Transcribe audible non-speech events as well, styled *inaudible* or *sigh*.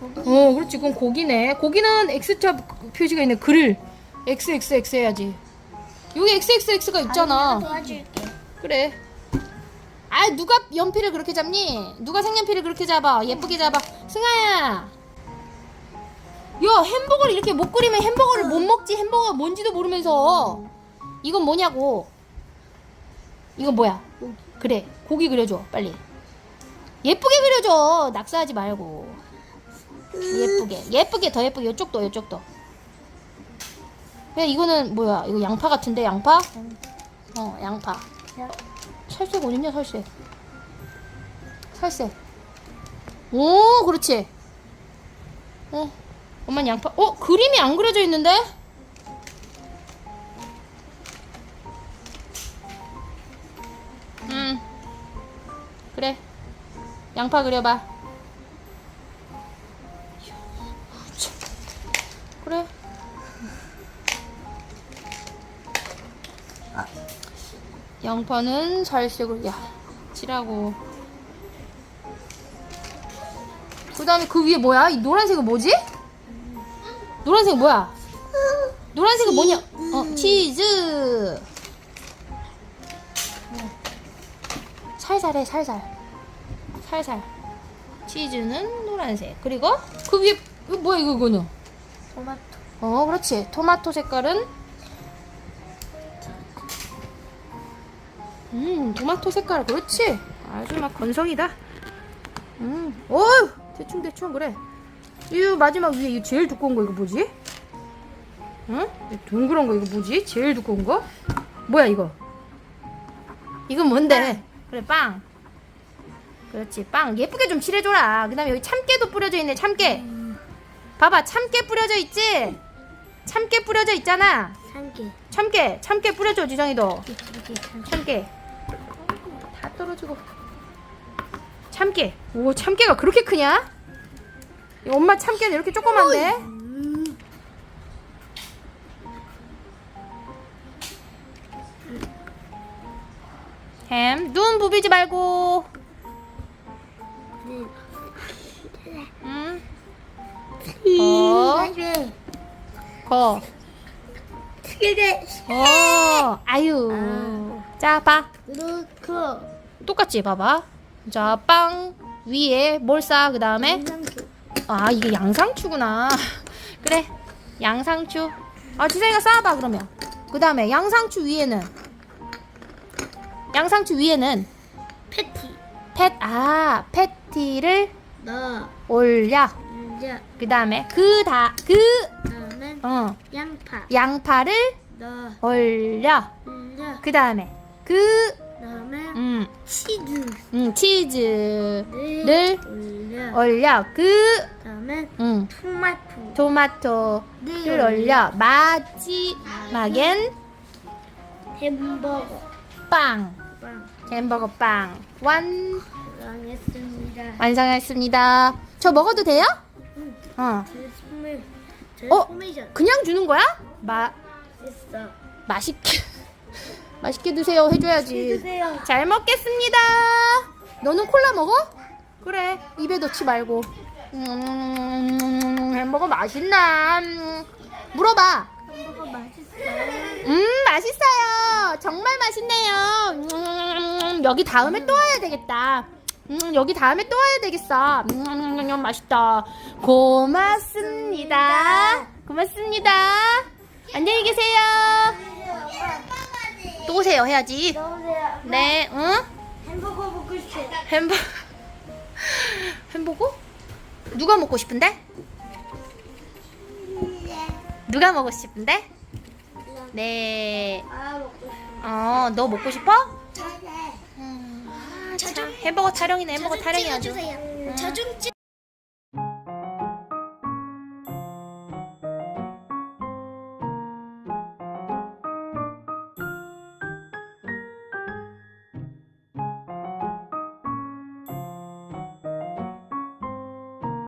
어, 그렇지. 그건 고기네. 고기는 X자 표시가 있네. 그릴. XXX 해야지. 여기 XXX가 있잖아. 도와줄게. 그래. 아, 누가 연필을 그렇게 잡니? 누가 색연필을 그렇게 잡아? 예쁘게 잡아. 승아야. 야, 햄버거를 이렇게 못 그리면 햄버거를 못 먹지. 햄버거가 뭔지도 모르면서. 이건 뭐냐고. 이건 뭐야? 그래. 고기 그려줘. 빨리. 예쁘게 그려줘. 낙서하지 말고. 예쁘게. 예쁘게 더 예쁘게. 이쪽도 이쪽도. 야, 이거는 뭐야? 이거 양파 같은데 양파? 어, 양파. 살색 어딨냐 살색 살색 오 그렇지 어 엄마 양파 어 그림이 안 그려져 있는데 음 그래 양파 그려봐 양파는 살색으로 야 칠하고 그 다음에 그 위에 뭐야? 이 노란색은 뭐지? 노란색은 뭐야? 노란색은 뭐냐? 어 치즈 살살해 살살 살살 치즈는 노란색 그리고 그 위에 이거 뭐야 이거 이거는 토마토. 어 그렇지 토마토 색깔은 음 토마토 색깔 그렇지? 아주 막 건성이다. 음 어휴 대충 대충 그래. 이 마지막 위에 이 제일 두꺼운 거 이거 뭐지? 응? 이 동그란 거 이거 뭐지? 제일 두꺼운 거? 뭐야 이거? 이건 뭔데? 그래 빵. 그렇지 빵. 예쁘게 좀 칠해줘라. 그 다음에 여기 참깨도 뿌려져 있네 참깨. 봐봐 참깨 뿌려져 있지? 참깨 뿌려져 있잖아. 삼개. 참깨 참깨 뿌려줘 지성이도. 참깨. 다 떨어지고 참깨 오 참깨가 그렇게 크냐 이 엄마 참깨는 이렇게 조그만데 음. 햄눈 부비지 말고 음. 음. 어. 거. 어. 아유. 자, 봐. 그렇고. 똑같지, 봐봐. 자, 빵 위에 뭘 싸? 그 다음에. 아, 이게 양상추구나. *laughs* 그래. 양상추. 아, 지성이가 쌓아봐, 그러면. 그 다음에 양상추 위에는. 양상추 위에는 패티. 팻, 아, 패티를 너. 올려. 이제 그 다음에 그 다, 그, 다음엔 어, 양파. 양파를 너. 올려. 이제 그 다음에 그, 다음에 음, 치즈. 음, 치즈를 를 올려. 올려. 그, 다음에 음, 토마토. 토마토를 를 올려. 마지막엔 햄버거. 빵. 빵. 햄버거 빵. 완, 사랑했습니다. 완성했습니다. 저 먹어도 돼요? 응. 어. 제 선물. 제 어? 그냥 주는 거야? 마, 있어. 맛있게. *laughs* 맛있게 드세요. 해줘야지. 드세요. 잘 먹겠습니다. 너는 콜라 먹어? 그래. 입에 넣지 말고. 음, 햄버거 맛있나? 음, 물어봐. 햄버거 맛있어요. 음, 맛있어요. 정말 맛있네요. 음, 여기 다음에 또 와야 되겠다. 음, 여기 다음에 또 와야 되겠어. 음, 맛있다. 고맙습니다. 고맙습니다. 안녕히 계세요. 또 오세요 해야지. 넣으세요. 네, 응? 햄버거 먹고 싶어. 햄버 햄버거? 누가 먹고 싶은데? 누가 먹고 싶은데? 네. 아 먹고 싶어. 어, 너 먹고 싶어? 네. 음, 아, 참. 햄버거 타령이네. 햄버거 타령이 아주. 저좀 찍.